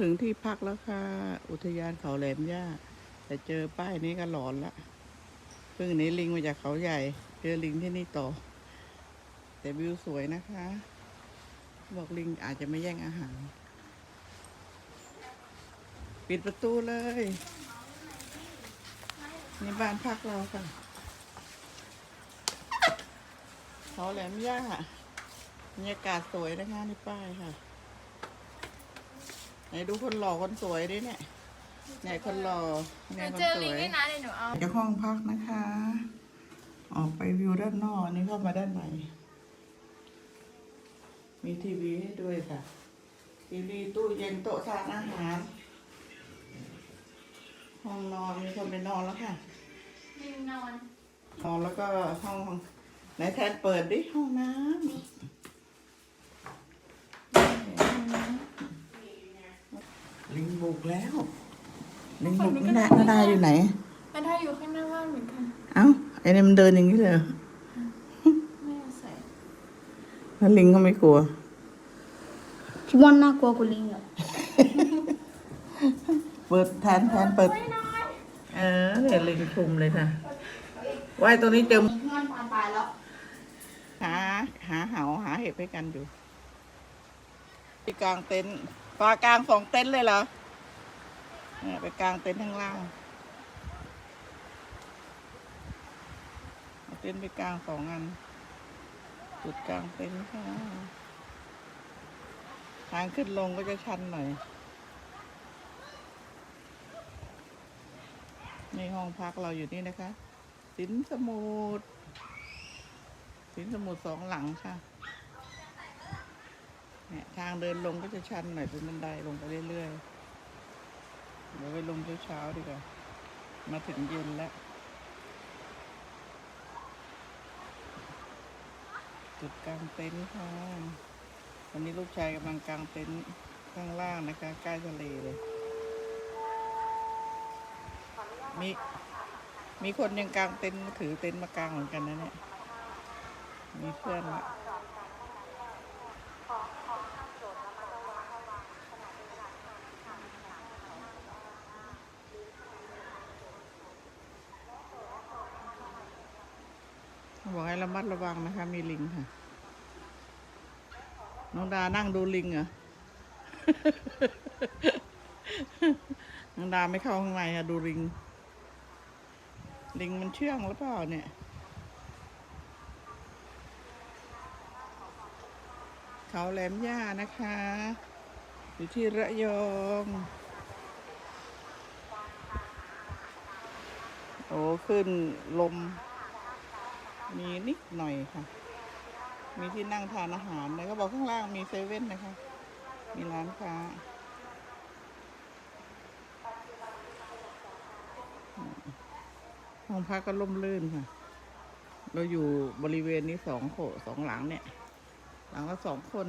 ถึงที่พักแล้วค่ะ อุทยานเขาแหลมย่า แต่เจอป้ายนี้ก็หลอนละเพิ่งนี้ลิงมาจากเขาใหญ่ เจอลิงที่นี่ต่อ แต่วิวสวยนะคะ บอกลิงอาจจะไม่แย่งอาหาร ปิดประตูเลย นี่บ้านพักเราค่ะ เขาแหลมย่าบรรยากาศสวยนะคะนี่ป้ายค่ะ ไหนดูคนหล่อคนสวยดิเนี่ยไหนคนหล่อหไหนนูคนเจอสลิงวยด้วยนะเดี๋ยวหนูเอาจากห้องพักนะคะ ออกไปวิวด้านนอกนี่เข้ามาด้านในมีทีวีให้ด้วยค่ะ ทีวีตู้เย็นโต๊ะทานอาหาร ห้องนอนมีคนไปนอนแล้วค่ะ ลิงนอนนอนแล้วก็ห้องไหนแทนเปิดดิห้องน้ำ ลิงบุกแล้ว ลิงบุกนาดานาดาอยู่ไหน มันถ้าอยู่ข้างหน้าบ้านเหมือนกันเอ้าไอ้นี่มันเดินอย่างนี้เลยเหรอไม่เอาใส่แล้วลิงก็ไม่กลัว พี่บอลน่ากลัวกว่าลิงเหรอเปิดแทนแทนเปิด เออเนี่ยลิงชุมเลยค่ะว่ายตัวนี้เจอนอนตาตายแล้วหาหาเหาหาเห็บให้กันอยู่ที่กลางเต็นท์ ปลากลางสองเต็นท์เลยเหรอเนี่ยไปกลางเต็นท์ข้างล่างเต็นท์ไปกลางสองอัน จุดกลางเต็นท์ค่ะทางขึ้นลงก็จะชันหน่อยในห้องพักเราอยู่นี่นะคะสินสมุทรสินสมุทรสองหลังค่ะ เนี่ยทางเดินลงก็จะชันหน่อยเป็นบันไดลงไปเรื่อยๆเดี๋ยวไปลงเช้าๆดีกว่า มาถึงเย็นแล้ว จุดกลางเต็นท์ค่ะวันนี้ลูกชายกำลังกลางเต็นท์ข้างล่างนะคะใกล้ทะเลเลย มีมีคนยังกลางเต็นท์ถือเต็นท์มากลางเหมือนกันนะเนี่ย มีเพื่อนละ บอกให้ระมัดระวังนะคะ มีลิงค่ะ น้องดานั่งดูลิงเหรอ น้องดาไม่เข้าข้างในอะดูลิง ลิงมันเชื่องหรือเปล่าเนี่ยเขาแหลมย่านะคะ อยู่ที่ระยอง โอ้ ขึ้นลม มีนิดหน่อยค่ะ มีที่นั่งทานอาหารแล้วก็บอกข้างล่างมีเซเว่นนะคะ มีร้านค้าห้องพักก็ร่มรื่นค่ะ เราอยู่บริเวณนี้สองโขสองหลังเนี่ย หลังละสองคน